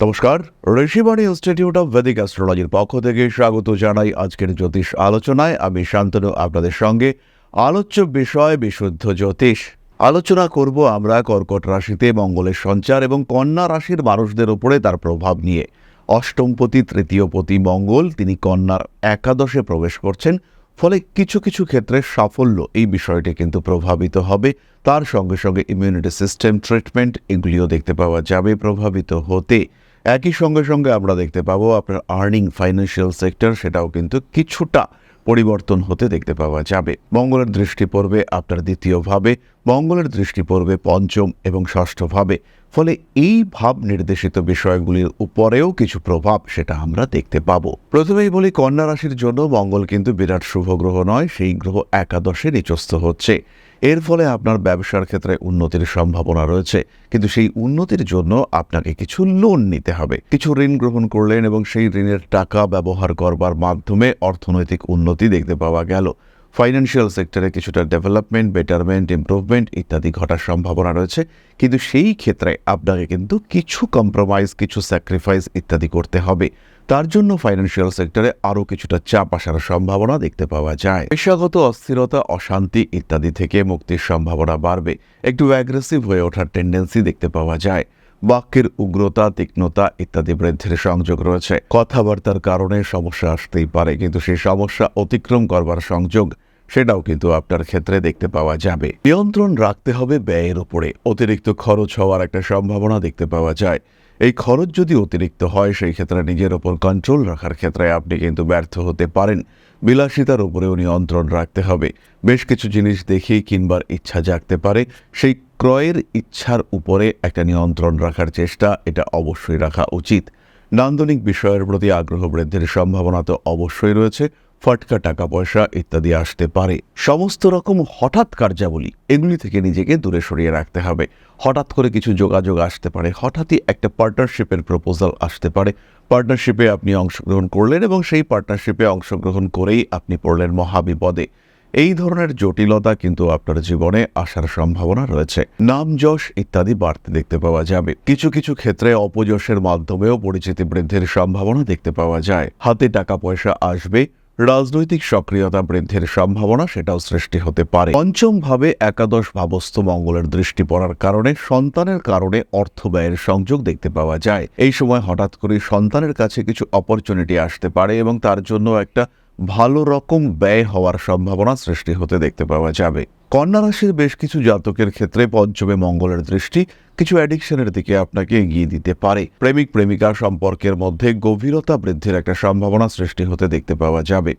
নমস্কার Rishibani institute of Vedic অ্যাস্ট্রোলজির পক্ষ থেকে স্বাগত জানাই আজকের জ্যোতিষ আলোচনায়। আমি শান্তনু, আপনাদের সঙ্গে আলোচ্য বিষয় বিশুদ্ধ জ্যোতিষ। আলোচনা করব আমরা কর্কট রাশিতে মঙ্গলের সঞ্চার এবং কন্যা রাশির মানুষদের উপরে তার প্রভাব নিয়ে। অষ্টমপতি, তৃতীয়পতি মঙ্গল, তিনি কন্যার একাদশে প্রবেশ করছেন, ফলে কিছু কিছু ক্ষেত্রে সাফল্য এই বিষয়টি কিন্তু প্রভাবিত হবে। তার সঙ্গে সঙ্গে ইমিউনিটি সিস্টেম ট্রিটমেন্ট এগুলিও দেখতে পাওয়া যাবে প্রভাবিত হতে। একই সঙ্গে সঙ্গে আমরা দেখতে পাবো আপনার আর্নিং ফাইন্যান্সিয়াল সেক্টর সেটাও কিন্তু কিছুটা পরিবর্তন হতে দেখতে পাওয়া যাবে। মঙ্গলের দৃষ্টি পড়বে আপনার দ্বিতীয়ভাবে মঙ্গলের দৃষ্টি পড়বে পঞ্চম এবং ষষ্ঠভাবে ফলে এই ভাব নির্দেশিত বিষয়গুলির উপরেও কিছু প্রভাব সেটা আমরা দেখতে পাবো। প্রথমেই বলি, কন্যা রাশির জন্য মঙ্গল কিন্তু বিরাট শুভ গ্রহ নয়, সেই গ্রহ একাদশে নিচস্থ হচ্ছে। এর ফলে আপনার ব্যবসার ক্ষেত্রে উন্নতির সম্ভাবনা রয়েছে। কিন্তু সেই উন্নতির জন্য আপনাকে কিছু লোন নিতে হবে। কিছু ঋণ গ্রহণ করলেন এবং সেই ঋণের টাকা ব্যবহার করবার মাধ্যমে অর্থনৈতিক উন্নতি দেখতে পাওয়া গেল। ফাইন্যান্সিয়াল সেক্টরে কিছুটা ডেভেলপমেন্ট বেটারমেন্ট ইমপ্রুভমেন্ট ইত্যাদি ঘটার সম্ভাবনা রয়েছে। কিন্তু সেই ক্ষেত্রে আপনাকে কিন্তু কিছু কম্প্রোমাইজ কিছু স্যাক্রিফাইস ইত্যাদি করতে হবে। তার জন্য ফাইন্যান্সিয়াল সেক্টরে আরও কিছুটা চাপ আসার সম্ভাবনা দেখতে পাওয়া যায়। পেশাগত অস্থিরতা, অশান্তি ইত্যাদি থেকে মুক্তির সম্ভাবনা বাড়বে। একটু অ্যাগ্রেসিভ হয়ে ওঠার টেন্ডেন্সি দেখতে পাওয়া যায়। বাক্যের উগ্রতা, তীক্ষ্ণতা ইত্যাদি বৃদ্ধির সংযোগ রয়েছে। কথাবার্তার কারণে সমস্যা আসতেই পারে, কিন্তু সেই সমস্যা অতিক্রম করবার সংযোগ, সেটাও কিন্তু আপনার ক্ষেত্রে দেখতে পাওয়া যাবে। নিয়ন্ত্রণ রাখতে হবে ব্যয়ের উপরে। অতিরিক্ত খরচ হওয়ার একটা সম্ভাবনা দেখতে পাওয়া যায়। এই খরচ যদি অতিরিক্ত হয়, সেই ক্ষেত্রে নিজের ওপর কন্ট্রোল রাখার ক্ষেত্রে আপনি কিন্তু ব্যর্থ হতে পারেন। বিলাসিতার উপরেও নিয়ন্ত্রণ রাখতে হবে। বেশ কিছু জিনিস দেখেই কিনবার ইচ্ছা জাগতে পারে। সেই ক্রয়ের ইচ্ছার উপরে একটা নিয়ন্ত্রণ রাখার চেষ্টা, এটা অবশ্যই রাখা উচিত। নান্দনিক বিষয়ের প্রতি আগ্রহ বৃদ্ধির সম্ভাবনা তো অবশ্যই রয়েছে। ফটকা টাকা পয়সা ইত্যাদি আসতে পারে। সমস্ত রকম হঠাৎ কার্যাবলী এগুলি থেকে নিজেকে দূরে সরিয়ে রাখতে হবে। হঠাৎ করে কিছু যোগাযোগ আসতে পারে, হঠাৎই একটা পার্টনারশিপের প্রপোজাল আসতে পারে। পার্টনারশিপে আপনি অংশগ্রহণ করলেন এবং সেই পার্টনারশিপে অংশগ্রহণ করেই আপনি পড়লেন মহাবিপদে। এই ধরনের জটিলতা কিন্তু আপনার জীবনে আসার সম্ভাবনা রয়েছে। নাম যশ ইত্যাদি বাড়তে দেখতে পাওয়া যাবে। কিছু কিছু ক্ষেত্রে অপযশের মাধ্যমেও পরিচিতি বৃদ্ধির সম্ভাবনা দেখতে পাওয়া যায়। হাতে টাকা পয়সা আসবে রাজনৈতিক সক্রিয়তা বৃদ্ধির সম্ভাবনা সেটাও সৃষ্টি হতে পারে। পঞ্চমভাবে একাদশ ভাবস্থ মঙ্গলের দৃষ্টি পড়ার কারণে সন্তানের কারণে অর্থ ব্যয়ের সংযোগ দেখতে পাওয়া যায়। এই সময় হঠাৎ করে সন্তানের কাছে কিছু অপরচুনিটি আসতে পারে এবং তার জন্য একটা ভালো রকম ব্যয় হওয়ার সম্ভাবনা সৃষ্টি হতে দেখতে পাওয়া যাবে। কন্যা রাশির বেশ কিছু জাতকের ক্ষেত্রে পঞ্চমে মঙ্গলের দৃষ্টি কিছু অ্যাডিকশনের দিকে আপনাকে এগিয়ে দিতে পারে। প্রেমিক, প্রেমিকা সম্পর্কের মধ্যে গভীরতা বৃদ্ধির একটা সম্ভাবনা সৃষ্টি হতে দেখতে পাওয়া যাবে।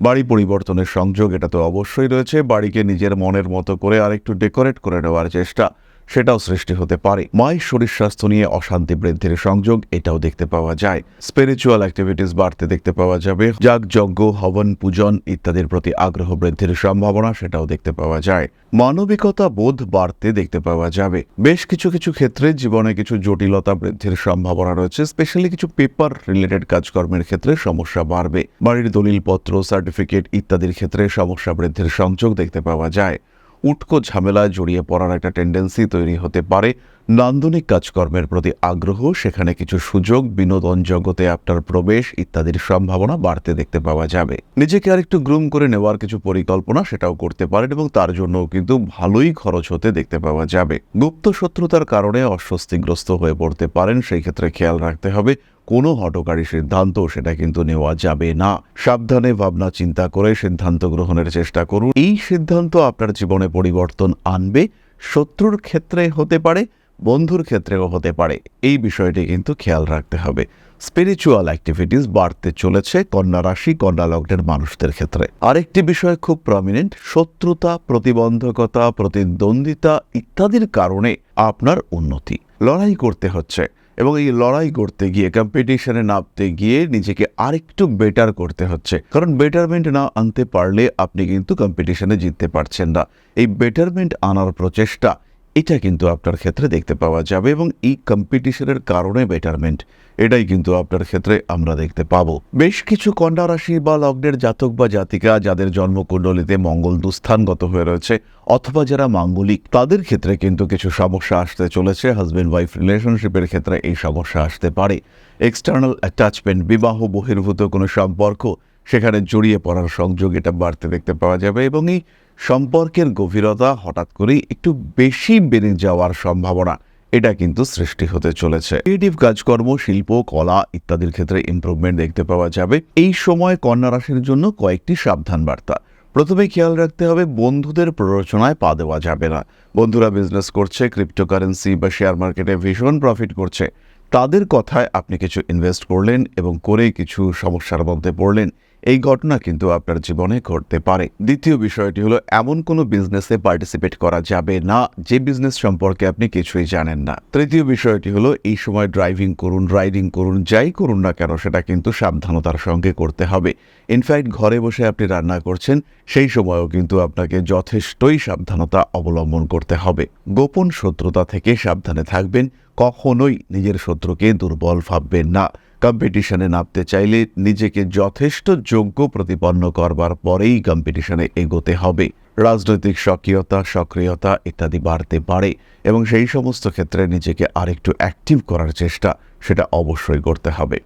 বাড়ি পরিবর্তনের সংযোগ, এটা তো অবশ্যই রয়েছে। বাড়িকে নিজের মনের মতো করে আরেকটু ডেকোরেট করে নেওয়ার চেষ্টা। সেটাও সৃষ্টি হতে পারে। মায়ের শরীর স্বাস্থ্য নিয়ে অশান্তি বৃদ্ধির সংযোগ, এটাও দেখতে পাওয়া যায়। স্পিরিচুয়াল অ্যাক্টিভিটিস বাড়তে দেখতে পাওয়া যাবে। যাগযজ্ঞ হবন, পূজন ইত্যাদির প্রতি আগ্রহ বৃদ্ধির সম্ভাবনা, সেটাও দেখতে পাওয়া যায়। মানবিকতা বোধ বাড়তে দেখতে পাওয়া যাবে। বেশ কিছু কিছু ক্ষেত্রে জীবনে কিছু জটিলতা বৃদ্ধির সম্ভাবনা রয়েছে। স্পেশালি কিছু পেপার রিলেটেড কাজকর্মের ক্ষেত্রে সমস্যা বাড়বে। বাড়ির দলিলপত্র সার্টিফিকেট ইত্যাদির ক্ষেত্রে সমস্যা বৃদ্ধির সংযোগ দেখতে পাওয়া যায়। উটকো ঝামেলায় জড়িয়ে পড়ার একটা টেন্ডেন্সি তৈরি হতে পারে। নান্দনিক কাজকর্মের প্রতি আগ্রহ, সেখানে কিছু সুযোগ, বিনোদন জগতে আপনার প্রবেশ ইত্যাদির সম্ভাবনা বাড়তে দেখতে পাওয়া যাবে। নিজেকে আরেকটু গ্রুম করে নেওয়ার কিছু পরিকল্পনা সেটাও করতে পারেন এবং তার জন্য কিন্তু ভালোই খরচ হতে দেখতে পাওয়া যাবে। গুপ্ত শত্রুতার কারণে অস্বস্তিগ্রস্ত হয়ে পড়তে পারেন, সেই ক্ষেত্রে খেয়াল রাখতে হবে কোনো হটকারী সিদ্ধান্ত সেটা কিন্তু নেওয়া যাবে না। সাবধানে ভাবনা চিন্তা করে সিদ্ধান্ত গ্রহণের চেষ্টা করুন। এই সিদ্ধান্ত আপনার জীবনে পরিবর্তন আনবে, শত্রুর ক্ষেত্রে হতে পারে, বন্ধুর ক্ষেত্রেও হতে পারে। এই বিষয়টি কিন্তু খেয়াল রাখতে হবে। স্পিরিচুয়াল অ্যাক্টিভিটিস বাড়তে চলেছে কন্যা রাশি, কন্যা লগ্নের মানুষদের ক্ষেত্রে। আরেকটি বিষয় খুব প্রমিনেন্ট শত্রুতা, প্রতিবন্ধকতা, প্রতিদ্বন্দ্বিতা ইত্যাদির কারণে আপনার উন্নতি। লড়াই করতে হচ্ছে। এবং এই লড়াই করতে গিয়ে কম্পিটিশনে নামতে গিয়ে নিজেকে আরেকটু বেটার করতে হচ্ছে। কারণ বেটারমেন্ট না আনতে পারলে আপনি কিন্তু কম্পিটিশনে জিততে পারছেন না। এই বেটারমেন্ট আনার প্রচেষ্টা এটা কিন্তু আপনার ক্ষেত্রে দেখতে পাওয়া যাবে এবং এই কম্পিটিশনের কারণে বেটারমেন্ট এটাই কিন্তু আপনার ক্ষেত্রে আমরা দেখতে পাবো। বেশ কিছু কন্যা রাশি বা লগ্নের জাতক বা জাতিকা যাদের জন্মকুণ্ডলিতে মঙ্গল দুস্থানগত হয়ে রয়েছে, অথবা যারা মাঙ্গলিক, তাদের ক্ষেত্রে কিন্তু কিছু সমস্যা আসতে চলেছে। হাজব্যান্ড ওয়াইফ রিলেশনশিপের ক্ষেত্রে এই সমস্যা আসতে পারে। এক্সটার্নাল অ্যাটাচমেন্ট বিবাহ বহির্ভূত কোনো সম্পর্ক সেখানে জড়িয়ে পড়ার সংযোগ এটা বাড়তে দেখতে পাওয়া যাবে এবং এই সম্পর্কের গভীরতা হঠাৎ করেই একটু বেশি বেড়ে যাওয়ার সম্ভাবনা, এটা কিন্তু সৃষ্টি হতে চলেছে। ক্রিয়েটিভ কাজকর্ম, শিল্প, কলা ইত্যাদির ক্ষেত্রে ইমপ্রুভমেন্ট দেখতে পাওয়া যাবে। এই সময় কন্যা রাশির জন্য কয়েকটি সাবধান বার্তা। প্রথমে খেয়াল রাখতে হবে, বন্ধুদের প্ররোচনায় পা দেওয়া যাবে না। বন্ধুরা বিজনেস করছে ক্রিপ্টোকারেন্সি বা শেয়ার মার্কেটে ভীষণ প্রফিট করছে। তাদের কথায় আপনি কিছু ইনভেস্ট করলেন এবং করে কিছু সমস্যার মধ্যে পড়লেন। এই ঘটনা কিন্তু আপনার জীবনে ঘটতে পারে। দ্বিতীয় বিষয়টি হলো, এমন কোনো বিজনেসে পার্টিসিপেট করা যাবে না, যে বিজনেস সম্পর্কে আপনি কিছুই জানেন না। তৃতীয় বিষয়টি হলো, এই সময় ড্রাইভিং করুন রাইডিং করুন, যাই করুন না কেন, সেটা কিন্তু সাবধানতার সঙ্গে করতে হবে। ইনফ্যাক্ট ঘরে বসে আপনি রান্না করছেন, সেই সময়ও কিন্তু আপনাকে যথেষ্টই সাবধানতা অবলম্বন করতে হবে। গোপন শত্রুতা থেকে সাবধানে থাকবেন, কখনোই নিজের শত্রুকে দুর্বল ভাববেন না। কম্পিটিশনে নামতে চাইলে নিজেকে যথেষ্ট যোগ্য প্রতিপন্ন করবার পরেই কম্পিটিশনে এগোতে হবে। রাজনৈতিক সক্রিয়তা সক্রিয়তা ইত্যাদি বাড়তে পারে এবং সেই সমস্ত ক্ষেত্রে নিজেকে আরেকটু অ্যাক্টিভ করার চেষ্টা, সেটা অবশ্যই করতে হবে।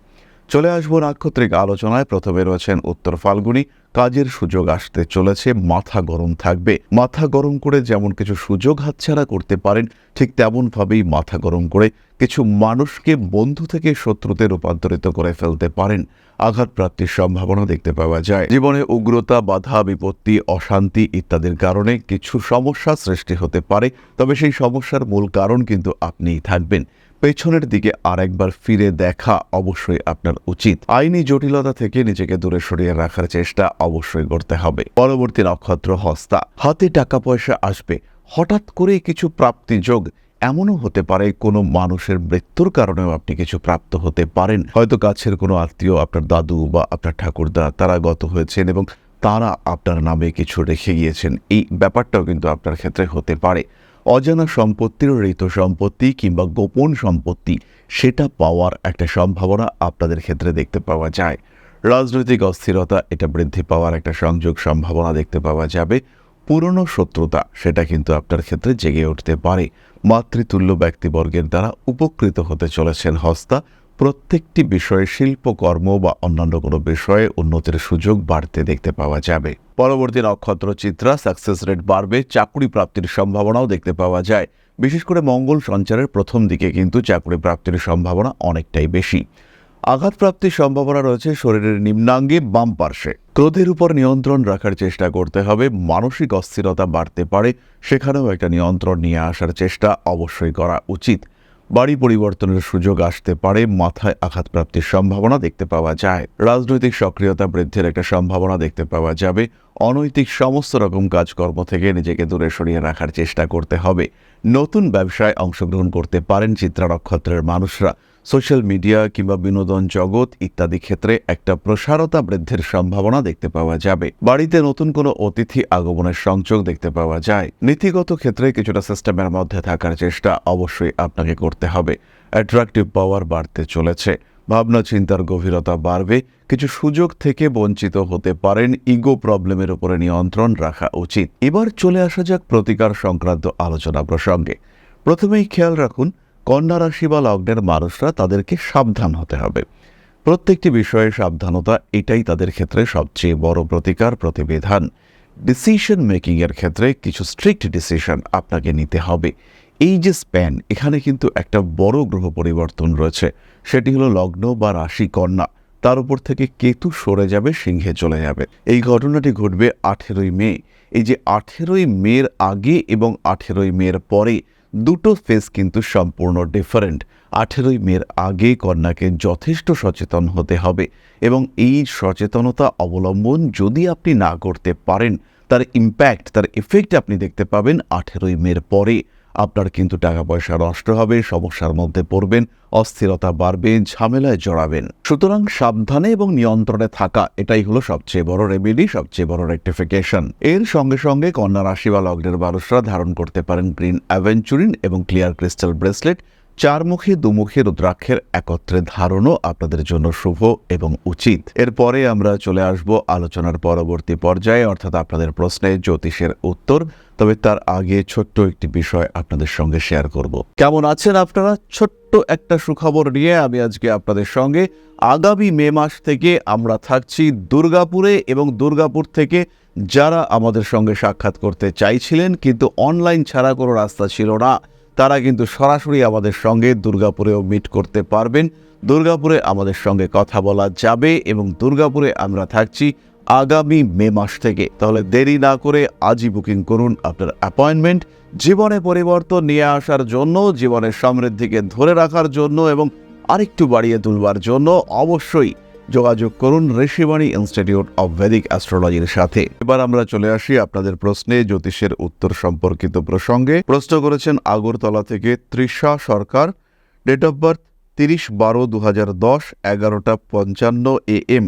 চলে আসব নাক্ষত্রিক আলোচনায়। প্রথমে রয়েছেন উত্তর ফাল্গুনি। কাজের সুযোগ আসতে চলেছে, মাথা গরম থাকবে। মাথা গরম করে যেমন কিছু সুযোগ হাতছাড়া করতে পারেন, ঠিক তেমনভাবেই মাথা গরম করে কিছু মানুষকে বন্ধু থেকে শত্রুতে রূপান্তরিত করে ফেলতে পারেন। আঘাত প্রাপ্তির সম্ভাবনা দেখতে পাওয়া যায়। জীবনে উগ্রতা, বাধা, বিপত্তি, অশান্তি ইত্যাদির কারণে কিছু সমস্যা সৃষ্টি হতে পারে, তবে সেই সমস্যার মূল কারণ কিন্তু আপনিই থাকবেন। পেছনের দিকে আরেকবার ফিরে দেখা অবশ্যই আপনার উচিত। আইনি জটিলতা থেকে নিজেকে দূরে সরিয়ে রাখার চেষ্টা অবশ্যই করতে হবে। পরবর্তী নক্ষত্র হস্তা। হাতে টাকা পয়সা আসবে। হঠাৎ করে কিছু প্রাপ্তি যোগ। এমনও হতে পারে কোনো মানুষের মৃত্যুর কারণেও আপনি কিছু প্রাপ্ত হতে পারেন। হয়তো কাছের কোনো আত্মীয়, আপনার দাদু বা আপনার ঠাকুরদা, তারা গত হয়েছেন এবং তারা আপনার নামে কিছু রেখে গিয়েছেন। এই ব্যাপারটাও কিন্তু আপনার ক্ষেত্রে হতে পারে। অজানা সম্পত্তির ঋত সম্পত্তি কিংবা গোপন সম্পত্তি, সেটা পাওয়ার একটা সম্ভাবনা আপনাদের ক্ষেত্রে দেখতে পাওয়া যায়। রাজনৈতিক অস্থিরতা, এটা বৃদ্ধি পাওয়ার একটা সংযোগ সম্ভাবনা দেখতে পাওয়া যাবে। পুরনো শত্রুতা, সেটা কিন্তু আপনার ক্ষেত্রে জেগে উঠতে পারে। মাতৃতুল্য ব্যক্তিবর্গের দ্বারা উপকৃত হতে চলেছেন হস্তা প্রত্যেকটি বিষয়ে শিল্পকর্ম বা অন্যান্য কোনো বিষয়ে উন্নতির সুযোগ বাড়তে দেখতে পাওয়া যাবে। পরবর্তী নক্ষত্র চিত্রা সাকসেস রেট বাড়বে, চাকরি প্রাপ্তির সম্ভাবনাও দেখতে পাওয়া যায়। বিশেষ করে মঙ্গল সঞ্চারের প্রথম দিকে কিন্তু চাকরি প্রাপ্তির সম্ভাবনা অনেকটাই বেশি। আঘাতপ্রাপ্তির সম্ভাবনা রয়েছে শরীরের নিম্নাঙ্গে, বাম পার্শ্বে। ক্রোধের উপর নিয়ন্ত্রণ রাখার চেষ্টা করতে হবে, মানসিক অস্থিরতা বাড়তে পারে, সেখানেও একটা নিয়ন্ত্রণ নিয়ে আসার চেষ্টা অবশ্যই করা উচিত। বাড়ি পরিবর্তনের সুযোগ আসতে পারে, মাথায় আঘাতপ্রাপ্তির সম্ভাবনা দেখতে পাওয়া যায়। রাজনৈতিক সক্রিয়তা বৃদ্ধির একটা সম্ভাবনা দেখতে পাওয়া যাবে। অনৈতিক সমস্ত রকম কাজকর্ম থেকে নিজেকে দূরে সরিয়ে রাখার চেষ্টা করতে হবে। নতুন ব্যবসায় অংশগ্রহণ করতে পারেন চিত্রা নক্ষত্রের মানুষরা। সোশ্যাল মিডিয়া কিংবা বিনোদন জগৎ ইত্যাদি ক্ষেত্রে একটা প্রসারতা বৃদ্ধির সম্ভাবনা দেখতে পাওয়া যাবে। বাড়িতে নতুন কোনো অতিথি আগমনের সংযোগ দেখতে পাওয়া যায়। নীতিগত ক্ষেত্রে কিছুটা সিস্টেমের মধ্যে থাকার চেষ্টা অবশ্যই আপনাকে করতে হবে। অ্যাট্রাকটিভ পাওয়ার বাড়তে চলেছে। ভাবনা চিন্তার গভীরতা বাড়বে। কিছু সুযোগ থেকে বঞ্চিত হতে পারেন। ইগো প্রবলেমের উপরে নিয়ন্ত্রণ রাখা উচিত। এবার চলে আসা যাক প্রতিকার সংক্রান্ত আলোচনা প্রসঙ্গে। প্রথমেই খেয়াল রাখুন কন্যা রাশি বা লগ্নের মানুষরা তাদেরকে সাবধান হতে হবে। প্রত্যেকটি বিষয়ে সাবধানতা এটাই তাদের ক্ষেত্রে সবচেয়ে বড় প্রতিকার, প্রতিবিধান। ডিসিশন মেকিংয়ের ক্ষেত্রে কিছু স্ট্রিক্ট ডিসিশন আপনাকে নিতে হবে। এই যে স্প্যান এখানে কিন্তু একটা বড় গ্রহ পরিবর্তন রয়েছে। সেটি হলো লগ্ন বা রাশি কন্যা। তার উপর থেকে কেতু সরে যাবে, সিংহে চলে যাবে। এই ঘটনাটি ঘটবে আঠেরোই মে। এই যে আঠেরোই মের আগে এবং আঠেরোই মের পরে দুটো ফেস কিন্তু সম্পূর্ণ ডিফারেন্ট আঠেরোই মের আগে কন্যাকে যথেষ্ট সচেতন হতে হবে এবং এই সচেতনতা অবলম্বন যদি আপনি না করতে পারেন, তার ইম্প্যাক্ট তার এফেক্ট আপনি দেখতে পাবেন আঠেরোই মের পরে। আপনার কিন্তু টাকা পয়সা নষ্ট হবে, সমস্যার মধ্যে পড়বেন, অস্থিরতা বাড়বে ঝামেলায় জড়াবেন। সুতরাং সাবধানে এবং নিয়ন্ত্রণে থাকা, এটাই হলো সবচেয়ে বড় রেমেডি সবচেয়ে বড় রেক্টিফিকেশন এর সঙ্গে সঙ্গে কন্যা রাশি বা লগ্নের মানুষরা ধারণ করতে পারেন গ্রিন অ্যাভেঞ্চুরিন এবং ক্লিয়ার ক্রিস্টাল ব্রেসলেট চারমুখী, দুমুখী রুদ্রাক্ষের একত্রে ধারণও আপনাদের জন্য শুভ এবং উচিত। এরপরে আমরা চলে আসব আলোচনার পরবর্তী পর্যায়ে, অর্থাৎ আপনাদের প্রশ্নে জ্যোতিষের উত্তর, তবে তার আগে ছোট্ট একটি বিষয় আপনাদের সঙ্গে শেয়ার করব। কেমন আছেন আপনারা? ছোট্ট একটা সুখবর নিয়ে আমি আজকে আপনাদের সঙ্গে। আগামী মে মাস থেকে আমরা থাকছি দুর্গাপুরে এবং দুর্গাপুর থেকে যারা আমাদের সঙ্গে সাক্ষাৎ করতে চাইছিলেন, কিন্তু অনলাইন ছাড়া কোনো রাস্তা ছিল না। তারা কিন্তু সরাসরি আমাদের সঙ্গে দুর্গাপুরেও মিট করতে পারবেন। দুর্গাপুরে আমাদের সঙ্গে কথা বলা যাবে এবং দুর্গাপুরে আমরা থাকছি আগামী মে মাস থেকে। তাহলে দেরি না করে আজই বুকিং করুন আপনার অ্যাপয়েন্টমেন্ট জীবনে পরিবর্তন নিয়ে আসার জন্য, জীবনের সমৃদ্ধিকে ধরে রাখার জন্য এবং আরেকটু বাড়িয়ে তুলবার জন্য অবশ্যই যোগাযোগ করুন ঋষিবাণী ইনস্টিটিউট অব ভেদিক অ্যাস্ট্রোলজির সাথে। এবার আমরা চলে আসি আপনাদের প্রশ্নে জ্যোতিষের উত্তর সম্পর্কিত প্রসঙ্গে। প্রশ্ন করেছেন আগরতলা থেকে Trisha Sarkar date of birth তিরিশ বারো দু হাজার দশ এগারোটা পঞ্চান্ন A M.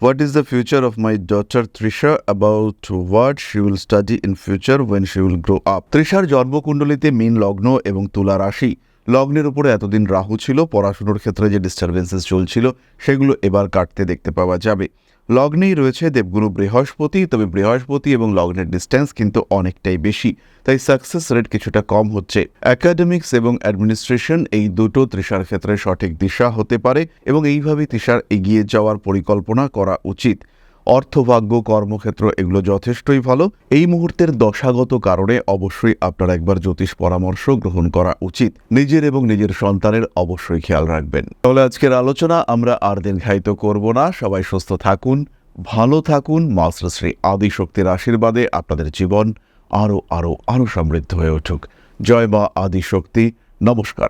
What is the future of my daughter Trisha about what she will study in future when she will grow up তৃষার জন্মকুণ্ডলিতে মীন লগ্ন এবং তুলা রাশি। লগ্নের উপরে এতদিন রাহু ছিল, পড়াশুনোর ক্ষেত্রে যে ডিস্টারবেন্সেস চলছিল, সেগুলো এবার কাটতে দেখতে পাওয়া যাবে। লগ্নেই রয়েছে দেবগুরু বৃহস্পতি, তবে বৃহস্পতি এবং লগ্নের ডিস্টেন্স কিন্তু অনেকটাই বেশি, তাই সাকসেস রেট কিছুটা কম হচ্ছে। একাডেমিক্স এবং অ্যাডমিনিস্ট্রেশন এই দুটো তৃষার ক্ষেত্রে সঠিক দিশা হতে পারে এবং এইভাবে তৃষার এগিয়ে যাওয়ার পরিকল্পনা করা উচিত। অর্থভাগ্য, কর্মক্ষেত্র এগুলো যথেষ্টই ভালো। এই মুহূর্তের দশাগত কারণে অবশ্যই আপনার একবার জ্যোতিষ পরামর্শ গ্রহণ করা উচিত। নিজের এবং নিজের সন্তানের অবশ্যই খেয়াল রাখবেন। তাহলে আজকের আলোচনা আমরা আর দীর্ঘায়িত করব না। সবাই সুস্থ থাকুন, ভালো থাকুন। মাস্টার শ্রী আদিশক্তির আশীর্বাদে আপনাদের জীবন আরও আরও আরও সমৃদ্ধ হয়ে উঠুক। জয় মা আদিশক্তি। নমস্কার।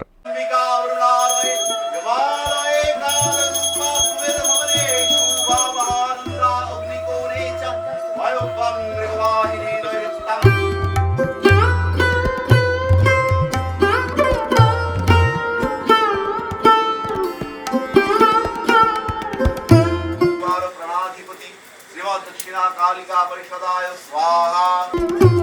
Bora!